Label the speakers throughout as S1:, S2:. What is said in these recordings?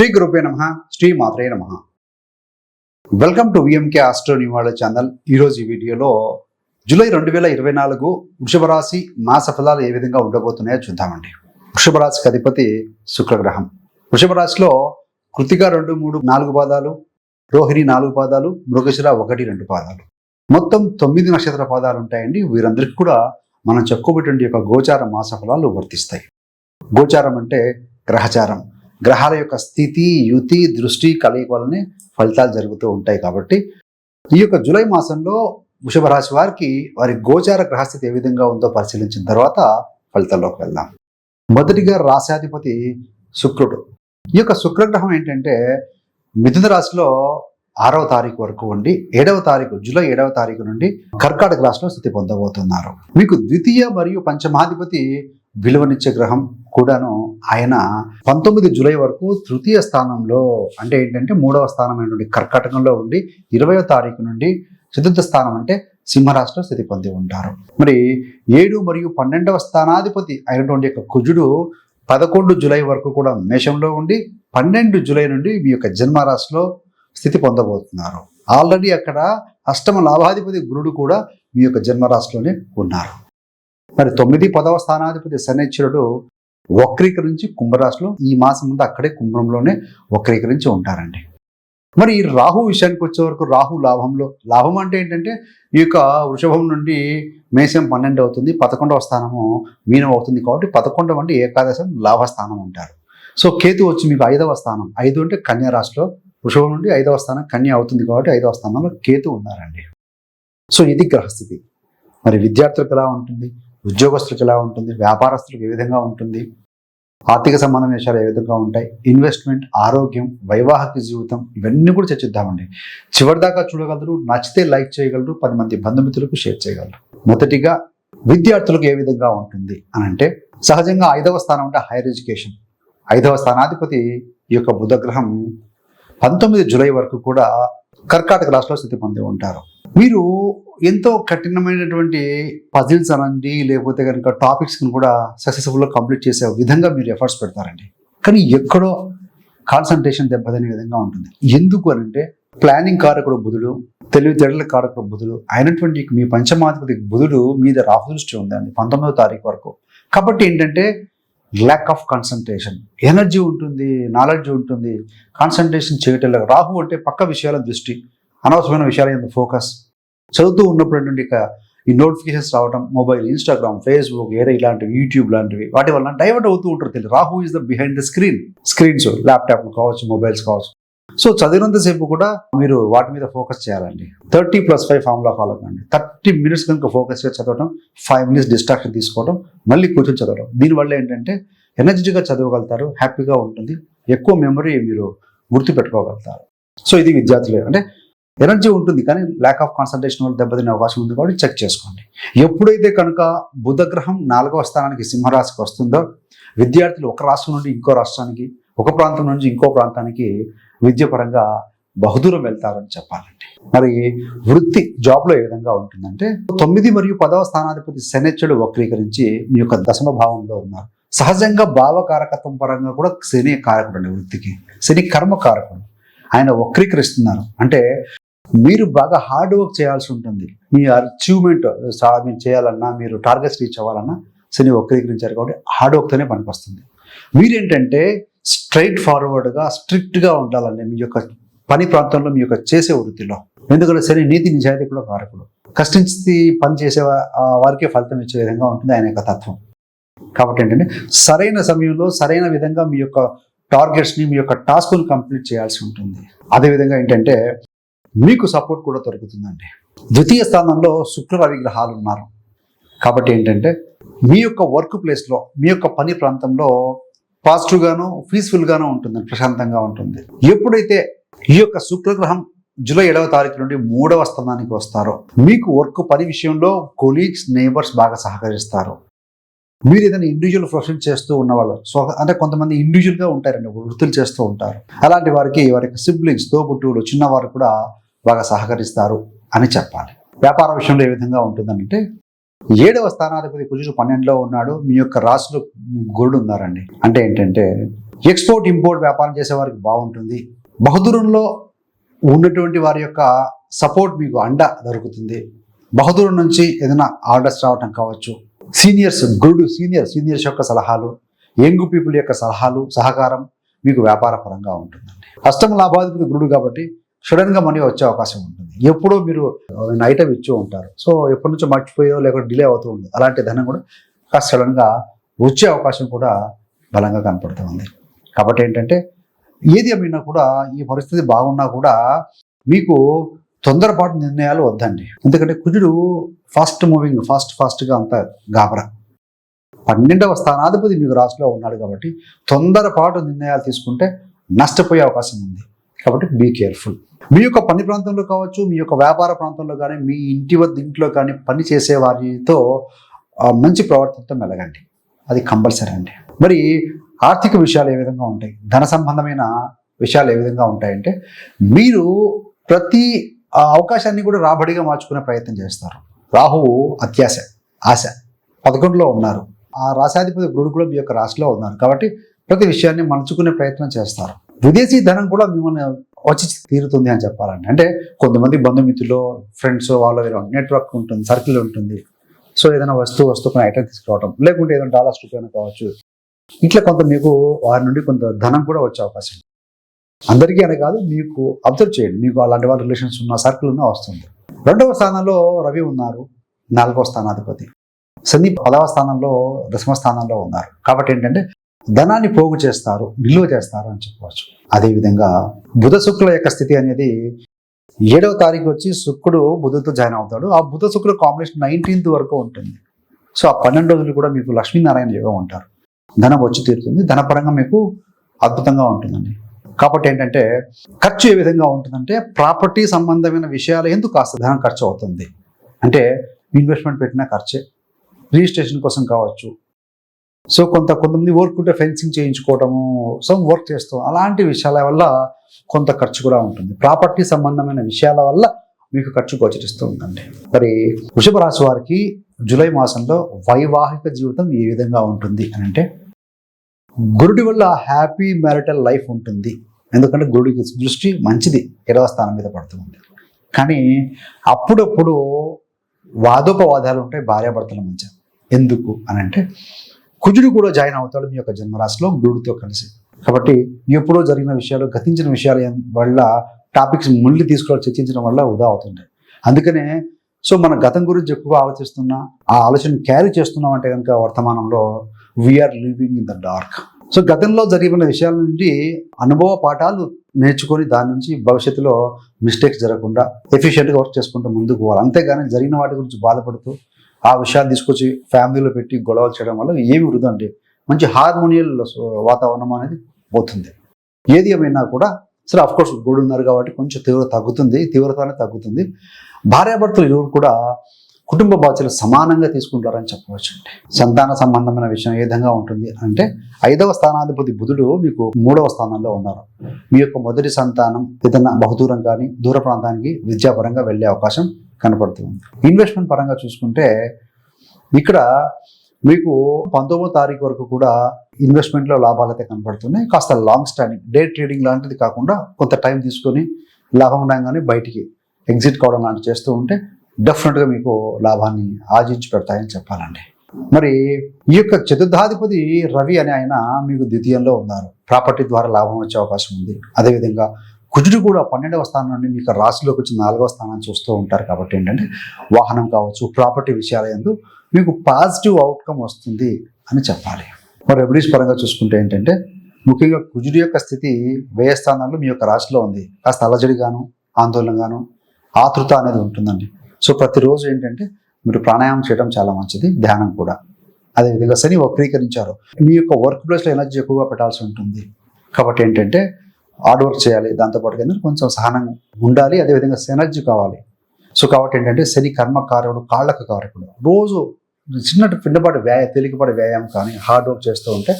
S1: శ్రీ గురుపే నమ. శ్రీ మాత్రే నమ వెల్కమ్ టు విఎంకే ఆస్ట్రో నివాళ ఛానల్ ఈరోజు ఈ వీడియోలో జూలై రెండు వేల ఇరవై నాలుగు వృషభ రాశి మాస ఫలాలు ఏ విధంగా ఉండబోతున్నాయో చూద్దామండి. వృషభ రాశికి అధిపతి శుక్రగ్రహం. వృషభ రాశిలో కృతిక రెండు మూడు నాలుగు పాదాలు రోహిణి నాలుగు పాదాలు మృగశిర ఒకటి రెండు పాదాలు. మొత్తం తొమ్మిది నక్షత్ర పాదాలు ఉంటాయండి. వీరందరికీ కూడా మనం చెప్పుకోబెట్టిన యొక్క గోచార మాస ఫలాలు వర్తిస్తాయి. గోచారం అంటే గ్రహచారం. గ్రహాల యొక్క స్థితి యుతి దృష్టి కలయిక వల్లనే ఫలితాలు జరుగుతూ ఉంటాయి కాబట్టి ఈ యొక్క జూలై మాసంలో వృషభ రాశి వారికి వారి గోచార గ్రహస్థితి ఏ విధంగా ఉందో పరిశీలించిన తర్వాత ఫలితాల్లోకి వెళ్దాం. మొదటిగా రాశాధిపతి శుక్రుడు. ఈ యొక్క శుక్రగ్రహం ఏంటంటే మిథున రాశిలో ఆరవ తారీఖు వరకు ఉండి ఏడవ తారీఖు జూలై ఏడవ తారీఖు నుండి కర్కాటక రాశిలో స్థితి పొందబోతున్నారు. మీకు ద్వితీయ మరియు పంచమాధిపతి విలువనిచ్చే గ్రహం కూడాను ఆయన పంతొమ్మిది జూలై వరకు తృతీయ స్థానంలో అంటే ఏంటంటే మూడవ స్థానమైనటువంటి కర్కటకంలో ఉండి ఇరవయో తారీఖు నుండి చతుర్థ స్థానం అంటే సింహరాశిలో స్థితి పొంది ఉంటారు. మరి ఏడు మరియు పన్నెండవ స్థానాధిపతి అయినటువంటి యొక్క కుజుడు పదకొండు జూలై వరకు కూడా మేషంలో ఉండి పన్నెండు జూలై నుండి మీ యొక్క జన్మరాశిలో స్థితి పొందబోతున్నారు. ఆల్రెడీ అక్కడ అష్టమ లాభాధిపతి గురుడు కూడా మీ యొక్క జన్మరాశిలోనే ఉన్నారు. మరి తొమ్మిది పదవ స్థానాధిపతి శనిశ్వరుడు వక్రీకరించి కుంభరాశిలో ఈ మాసం ముందు అక్కడే కుంభంలోనే వక్రీకరించి ఉంటారండి. మరి ఈ రాహు విషయానికి వచ్చే వరకు రాహు లాభంలో లాభం అంటే ఏంటంటే ఈ యొక్క వృషభం నుండి మేషం పన్నెండు అవుతుంది పదకొండవ స్థానము మీనం అవుతుంది కాబట్టి పదకొండవ అంటే ఏకాదశం లాభస్థానం అంటారు. సో కేతు వచ్చి మీకు ఐదవ స్థానం ఐదు అంటే కన్యా రాశిలో వృషభం నుండి ఐదవ స్థానం కన్య అవుతుంది కాబట్టి ఐదవ స్థానంలో కేతు ఉన్నారండి. సో ఇది గ్రహస్థితి. మరి విద్యార్థులకు ఎలా ఉంటుంది? ఉద్యోగస్తులకు ఎలా ఉంటుంది? వ్యాపారస్తులకు ఏ విధంగా ఉంటుంది? ఆర్థిక సంబంధం విషయాలు ఏ విధంగా ఉంటాయి? ఇన్వెస్ట్మెంట్ ఆరోగ్యం వైవాహిక జీవితం ఇవన్నీ కూడా చర్చిద్దామండి. చివరిదాకా చూడగలరు నచ్చితే లైక్ చేయగలరు పది మంది బంధుమిత్రులకు షేర్ చేయగలరు. మొదటిగా విద్యార్థులకు ఏ విధంగా ఉంటుంది అని అంటే సహజంగా ఐదవ స్థానం అంటే హైయర్ ఎడ్యుకేషన్. ఐదవ స్థానాధిపతి ఈ యొక్క బుధగ్రహం పంతొమ్మిది జూలై వరకు కూడా కర్కాటక రాష్ట్రంలో స్థితి పొంది ఉంటారు. మీరు ఎంతో కఠినమైనటువంటి పజిల్స్ అనండి లేకపోతే కనుక టాపిక్స్ని కూడా సక్సెస్ఫుల్గా కంప్లీట్ చేసే విధంగా మీరు ఎఫర్ట్స్ పెడతారండి. కానీ ఎక్కడో కాన్సన్ట్రేషన్ దెబ్బతినే విధంగా ఉంటుంది. ఎందుకు అని అంటే ప్లానింగ్ కారకుడు బుధుడు తెలివితేటల కారకుడు బుధుడు అయినటువంటి మీ పంచమాధిపతి బుధుడు మీద రాహు దృష్టి ఉందండి పంతొమ్మిదో తారీఖు వరకు. కాబట్టి ఏంటంటే ల్యాక్ ఆఫ్ కాన్సన్ట్రేషన్ ఎనర్జీ ఉంటుంది నాలెడ్జ్ ఉంటుంది. కాన్సన్ట్రేషన్ చేయటం రాహు అంటే పక్క విషయాల దృష్టి అనవసరమైన విషయాల మీద ఫోకస్ చదువుతూ ఉన్నప్పుడు ఈ నోటిఫికేషన్స్ రావడం మొబైల్ ఇన్స్టాగ్రామ్ ఫేస్బుక్ ఏరే ఇలాంటివి యూట్యూబ్ లాంటివి వాటి వల్ల డైవర్ట్ అవుతూ ఉంటారు. తెలియదు Rahu is the behind the screen screens laptop కావచ్చు మొబైల్స్ కావచ్చు. సో చదివినంతసేపు కూడా మీరు వాటి మీద ఫోకస్ చేయాలండి. Thirty plus five formula follow కండి. థర్టీ మినిట్స్ కనుక ఫోకస్గా చదవడం ఫైవ్ మినిట్స్ డిస్ట్రాక్షన్ తీసుకోవడం మళ్ళీ కూర్చొని చదవడం దీనివల్ల ఏంటంటే ఎనర్జెటిక్గా చదవగలుగుతారు హ్యాపీగా ఉంటుంది. ఎక్కువ మెమరీ మీరు గుర్తుపెట్టుకోగలుగుతారు. సో ఇది విద్యార్థులు అంటే ఎనర్జీ ఉంటుంది కానీ ల్యాక్ ఆఫ్ కాన్సన్ట్రేషన్ వల్ల దెబ్బతినే అవకాశం ఉంది కాబట్టి చెక్ చేసుకోండి. ఎప్పుడైతే కనుక బుధగ్రహం నాలుగవ స్థానానికి సింహరాశికి వస్తుందో విద్యార్థులు ఒక రాష్ట్రం నుండి ఇంకో రాష్ట్రానికి ఒక ప్రాంతం నుంచి ఇంకో ప్రాంతానికి విద్యపరంగా బహుదూరం వెళ్తారని చెప్పాలండి. మరి వృత్తి జాబ్లో ఏ విధంగా ఉంటుందంటే తొమ్మిది మరియు పదవ స్థానాధిపతి శనిచ్చుడు వక్రీకరించి మీ యొక్క దశమ భావంలో ఉన్నారు. సహజంగా భావకారకత్వం పరంగా కూడా శని కారకుడు అండి వృత్తికి. శని కర్మకారకుడు ఆయన వక్రీకరిస్తున్నారు. అంటే మీరు బాగా హార్డ్ వర్క్ చేయాల్సి ఉంటుంది. మీ అచీవ్మెంట్ మీరు చేయాలన్నా మీరు టార్గెట్స్ రీచ్ అవ్వాలన్నా శని వక్రీకరించారు కాబట్టి హార్డ్ వర్క్తోనే పనికొస్తుంది. మీరేంటంటే స్ట్రైట్ ఫార్వర్డ్గా స్ట్రిక్ట్గా ఉండాలండి మీ యొక్క పని ప్రాంతంలో మీ యొక్క చేసే వృత్తిలో. ఎందుకంటే సరే నీతి నిజాయితీ కూడా కారకుడు. కష్టించి పని చేసే వారికే ఫలితం ఇచ్చే విధంగా ఉంటుంది ఆయన యొక్క తత్వం. కాబట్టి ఏంటంటే సరైన సమయంలో సరైన విధంగా మీ యొక్క టార్గెట్స్ని మీ యొక్క టాస్క్ని కంప్లీట్ చేయాల్సి ఉంటుంది. అదేవిధంగా ఏంటంటే మీకు సపోర్ట్ కూడా దొరుకుతుందండి. ద్వితీయ స్థానంలో శుక్ర రవి గ్రహాలు ఉన్నారు. కాబట్టి ఏంటంటే మీ యొక్క వర్క్ ప్లేస్లో మీ యొక్క పని ప్రాంతంలో పాజిటివ్గాను పీస్ఫుల్గాను ఉంటుంది ప్రశాంతంగా ఉంటుంది. ఎప్పుడైతే ఈ యొక్క శుక్రగ్రహం జూలై ఏడవ తారీఖు నుండి మూడవ స్థానానికి వస్తారో మీకు వర్క్ పని విషయంలో కొలీగ్స్ నేబర్స్ బాగా సహకరిస్తారు. మీరు ఏదైనా ఇండివిజువల్ ప్రొఫెషన్ చేస్తూ ఉన్నవాళ్ళు సో అంటే కొంతమంది ఇండివిజువల్గా ఉంటారండి వృత్తులు చేస్తూ ఉంటారు. అలాంటి వారికి వారి యొక్క సిబ్లింగ్స్ తోబుట్టువులు చిన్నవారు కూడా బాగా సహకరిస్తారు అని చెప్పాలి. వ్యాపార విషయంలో ఏ విధంగా ఉంటుందంటే ఏడవ స్థానాధిపతి కుజుడు పన్నెండులో ఉన్నాడు. మీ యొక్క రాశులు గురుడు ఉన్నారండి. అంటే ఏంటంటే ఎక్స్పోర్ట్ ఇంపోర్ట్ వ్యాపారం చేసే వారికి బాగుంటుంది. బహదూరంలో ఉన్నటువంటి వారి యొక్క సపోర్ట్ మీకు అండ దొరుకుతుంది. బహదూరం నుంచి ఏదైనా ఆర్డర్స్ రావటం కావచ్చు. సీనియర్స్ గురుడు సీనియర్ సీనియర్స్ యొక్క సలహాలు యంగ్ పీపుల్ యొక్క సలహాలు సహకారం మీకు వ్యాపార పరంగా ఉంటుందండి. అష్టమ లాభాధిపతి గురుడు కాబట్టి సడన్గా మనీ వచ్చే అవకాశం ఉంటుంది. ఎప్పుడో మీరు ఐటమ్ ఇచ్చి ఉంటారు. సో ఎప్పటి నుంచో మర్చిపోయో లేకపోతే డిలే అవుతూ ఉంటుంది. అలాంటి ధనం కూడా కాస్త సడన్గా వచ్చే అవకాశం కూడా బలంగా కనపడుతుంది కాబట్టి ఏంటంటే ఏది ఏమైనా కూడా ఈ పరిస్థితి బాగున్నా కూడా మీకు తొందరపాటు నిర్ణయాలు వద్దండి. ఎందుకంటే కుజుడు ఫాస్ట్ మూవింగ్ ఫాస్ట్ ఫాస్ట్గా అంత గాబరా. పన్నెండవ స్థానాధిపతి మీకు రాశిలో ఉన్నాడు కాబట్టి తొందరపాటు నిర్ణయాలు తీసుకుంటే నష్టపోయే అవకాశం ఉంది. కాబట్టి బీ కేర్ఫుల్ మీ యొక్క పని ప్రాంతంలో కావచ్చు మీ యొక్క వ్యాపార ప్రాంతంలో కానీ మీ ఇంటి వద్ద ఇంట్లో కానీ పని చేసే వారితో మంచి ప్రవర్తనతో మెలగండి. అది కంపల్సరీ అండి. మరి ఆర్థిక విషయాలు ఏ విధంగా ఉంటాయి? ధన సంబంధమైన విషయాలు ఏ విధంగా ఉంటాయంటే మీరు ప్రతి ఆ అవకాశాన్ని కూడా రాబడిగా మార్చుకునే ప్రయత్నం చేస్తారు. రాహువు అత్యాశ ఆశ. పదకొండులో ఉన్నారు. ఆ రాశాధిపతి గురుడు కూడా మీ యొక్క రాశిలో ఉన్నారు. కాబట్టి ప్రతి విషయాన్ని మలుచుకునే ప్రయత్నం చేస్తారు. విదేశీ ధనం కూడా మిమ్మల్ని వచ్చి తీరుతుంది అని చెప్పాలండి. అంటే కొంతమంది బంధుమిత్రులు ఫ్రెండ్స్ వాళ్ళ నెట్వర్క్ ఉంటుంది సర్కిల్ ఉంటుంది. సో ఏదైనా వస్తువు వస్తువు కొన్ని ఐటమ్ తీసుకురావడం లేకుంటే ఏదైనా డాలర్స్ రూపాయలు కావచ్చు. ఇట్లా కొంత మీకు వారి నుండి కొంత ధనం కూడా వచ్చే అవకాశం అందరికీ అని కాదు మీకు అబ్జర్వ్ చేయండి. మీకు అలాంటి వాళ్ళ రిలేషన్స్ ఉన్న సర్కిల్ ఉన్న వస్తుంది. రెండవ స్థానంలో రవి ఉన్నారు నాలుగవ స్థానాధిపతి. సందీప్ పదవ స్థానంలో దశమ స్థానంలో ఉన్నారు. కాబట్టి ఏంటంటే ధనాన్ని పోగు చేస్తారు నిల్వ చేస్తారు అని చెప్పవచ్చు. అదేవిధంగా బుధ శుక్ల యొక్క స్థితి అనేది ఏడవ తారీఖు వచ్చి శుక్రుడు బుధుడితో జాయిన్ అవుతాడు. ఆ బుధ శుక్ర కాంబినేషన్ నైన్టీన్త్ వరకు ఉంటుంది. సో ఆ పన్నెండు రోజులు కూడా మీకు లక్ష్మీనారాయణ యోగం ఉంటారు. ధనం వచ్చి తీరుతుంది. ధనపరంగా మీకు అద్భుతంగా ఉంటుందండి. కాబట్టి ఏంటంటే ఖర్చు ఏ విధంగా ఉంటుందంటే ప్రాపర్టీ సంబంధమైన విషయాలు ఎందుకు కాస్త ధనం ఖర్చు అవుతుంది. అంటే ఇన్వెస్ట్మెంట్ పెట్టిన ఖర్చే. రిజిస్ట్రేషన్ కోసం కావచ్చు సో కొంత కొంతమంది వర్క్ ఉంటే ఫెన్సింగ్ చేయించుకోవటము సో వర్క్ చేస్తాం అలాంటి విషయాల వల్ల కొంత ఖర్చు కూడా ఉంటుంది. ప్రాపర్టీ సంబంధమైన విషయాల వల్ల మీకు ఖర్చు గోచరిస్తూ ఉందండి. మరి వృషభ రాశి వారికి జూలై మాసంలో వైవాహిక జీవితం ఏ విధంగా ఉంటుంది అని అంటే గురుడి వల్ల హ్యాపీ మ్యారిటల్ లైఫ్ ఉంటుంది. ఎందుకంటే గురుడికి దృష్టి మంచిది ఇరవ స్థానం మీద పడుతుంది. కానీ అప్పుడప్పుడు వాదోపవాదాలు ఉంటాయి భార్యాభర్తల మధ్య. ఎందుకు అని అంటే కుజుడు కూడా జాయిన్ అవుతాడు మీ యొక్క జన్మరాశిలో గురుడితో కలిసి. కాబట్టి ఎప్పుడో జరిగిన విషయాలు గతించిన విషయాలు వల్ల టాపిక్స్ ముళ్ళి తీసుకోవాలి చర్చించడం వల్ల వృధా అవుతుంటాయి. అందుకనే సో మన గతం గురించి ఎక్కువ ఆలోచిస్తున్నా ఆ ఆలోచన క్యారీ చేస్తున్నాం అంటే కనుక వర్తమానంలో we're living in the dark so గతంలో జరిగిన విషయాల నుండి అనుభవ పాఠాలు నేర్చుకొని దాని నుంచి భవిష్యత్తులో మిస్టేక్స్ జరగకుండా ఎఫిషియెంట్గా వర్క్ చేసుకుంటూ ముందుకు పోవాలి. అంతేగాని జరిగిన వాటి గురించి బాధపడుతూ ఆ విషయాలు తీసుకొచ్చి ఫ్యామిలీలో పెట్టి గొడవలు చేయడం వల్ల ఏమి వృధా అంటే మంచి హార్మోనియల్ వాతావరణం అనేది పోతుంది. ఏది ఏమైనా కూడా సరే అఫ్కోర్స్ గూడు ఉన్నారు కాబట్టి కొంచెం తీవ్రత తగ్గుతుంది తీవ్రత అనేది తగ్గుతుంది. భార్యాభర్తలు ఇరువురు కూడా కుటుంబ బాధ్యతలు సమానంగా తీసుకుంటారని చెప్పవచ్చు అండి. సంతాన సంబంధమైన విషయం ఏ విధంగా ఉంటుంది అంటే ఐదవ స్థానాధిపతి బుధుడు మీకు మూడవ స్థానంలో ఉన్నారు. మీ యొక్క మొదటి సంతానం ఏదైనా బహుదూరం కానీ దూర ప్రాంతానికి విద్యాపరంగా వెళ్ళే అవకాశం కనపడుతుంది ఇన్వెస్ట్మెంట్ పరంగా చూసుకుంటే ఇక్కడ మీకు పంతొమ్మిదో తారీఖు వరకు కూడా ఇన్వెస్ట్మెంట్లో లాభాలు అయితే కనపడుతున్నాయి. కాస్త లాంగ్ స్టాండింగ్ డే ట్రేడింగ్ లాంటిది కాకుండా కొంత టైం తీసుకొని లాభం ఉండగానే బయటికి ఎగ్జిట్ కావడం లాంటివి చేస్తూ ఉంటే డెఫినెట్గా మీకు లాభాన్ని ఆర్జించి పెడతాయని చెప్పాలండి. మరి ఈ యొక్క చతుర్థాధిపతి రవి అనే ఆయన మీకు ద్వితీయంలో ఉన్నారు. ప్రాపర్టీ ద్వారా లాభం వచ్చే అవకాశం ఉంది. అదేవిధంగా కుజుడు కూడా పన్నెండవ స్థానం నుండి మీకు రాశిలోకి వచ్చి నాలుగవ స్థానాన్ని చూస్తూ ఉంటారు కాబట్టి ఏంటంటే వాహనం కావచ్చు ప్రాపర్టీ విషయాల ఎందు మీకు పాజిటివ్ అవుట్కమ్ వస్తుంది అని చెప్పాలి. మరి రెమెడీస్ పరంగా చూసుకుంటే ఏంటంటే ముఖ్యంగా కుజుడి యొక్క స్థితి వ్యయ స్థానాల్లో మీ యొక్క రాశిలో ఉంది. కాస్త అలజడిగాను ఆందోళనగాను ఆతృత అనేది ఉంటుందండి. సో ప్రతిరోజు ఏంటంటే మీరు ప్రాణాయామం చేయడం చాలా మంచిది ధ్యానం కూడా. అదేవిధంగా శని వక్రీకరించారు. మీ యొక్క వర్క్ ప్లేస్లో ఎనర్జీ ఎక్కువగా పెట్టాల్సి ఉంటుంది. కాబట్టి ఏంటంటే హార్డ్ వర్క్ చేయాలి దాంతోపాటు ఏంటంటే కొంచెం సహనం ఉండాలి అదేవిధంగా ఎనర్జీ కావాలి. సో కాబట్టి ఏంటంటే శని కర్మకారకుడు కాళ్ళకు కారకుడు రోజు చిన్న పిన్నపాటి వ్యాయ తేలికపాటి వ్యాయామం కానీ హార్డ్ వర్క్ చేస్తూ ఉంటే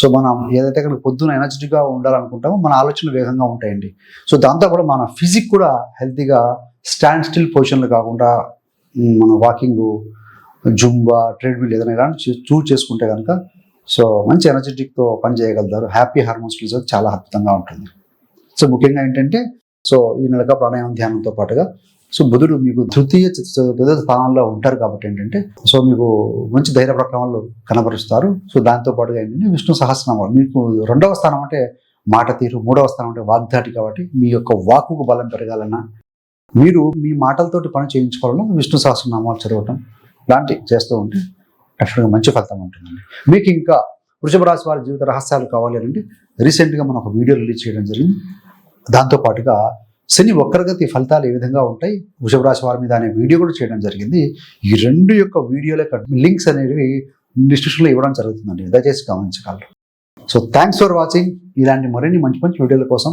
S1: సో మనం ఏదైతే కనుక పొద్దున ఎనర్జెటిక్గా ఉండాలనుకుంటామో మన ఆలోచనలు వేగంగా ఉంటాయండి. సో దాంతో కూడా మన ఫిజిక్ కూడా హెల్తీగా స్టాండ్ స్టిల్ పొజిషన్లు కాకుండా మన వాకింగ్ జుంబా ట్రెడ్మిల్ ఏదైనా కానీ చూజ్ చేసుకుంటే కనుక సో మంచి ఎనర్జెటిక్తో పని చేయగలుగుతారు హ్యాపీ హార్మోన్స్ రిజల్ట్ చాలా అద్భుతంగా ఉంటుంది. సో ముఖ్యంగా ఏంటంటే సో ఈ నెలక ప్రాణాయామం ధ్యానంతో పాటుగా సో బుధుడు మీకు తృతీయ చతుర్థ ఉంటారు కాబట్టి ఏంటంటే సో మీకు మంచి ధైర్య ప్రక్రమాలు కనబరుస్తారు. సో దాంతో పాటుగా ఏంటంటే విష్ణు సహస్రనామాలు. మీకు రెండవ స్థానం అంటే మాట తీరు మూడవ స్థానం అంటే వాగ్దాటి కాబట్టి మీ యొక్క వాకుకు బలం పెరగాలన్నా మీరు మీ మాటలతోటి పని చేయించుకోవాలన్నా విష్ణు సహస్రనామాలు చదవటం లాంటివి చేస్తూ ఉంటే డెఫినెట్గా మంచి ఫలితం ఉంటుందండి. మీకు ఇంకా వృషభ రాశి వారి జీవిత రహస్యాలు కావాలి అంటే రీసెంట్గా మనం ఒక వీడియో రిలీజ్ చేయడం జరిగింది. దాంతో పాటుగా శని వక్రగతి ఫలితాలు ఏ విధంగా ఉంటాయి వృషభ రాశి వారి మీద అనే వీడియో కూడా చేయడం జరిగింది. ఈ రెండు యొక్క వీడియోల యొక్క లింక్స్ అనేవి డిస్క్రిప్షన్లో ఇవ్వడం జరుగుతుందండి. దయచేసి గమనించగలరు. సో థ్యాంక్స్ ఫర్ వాచింగ్ ఇలాంటి మరిన్ని మంచి మంచి వీడియోల కోసం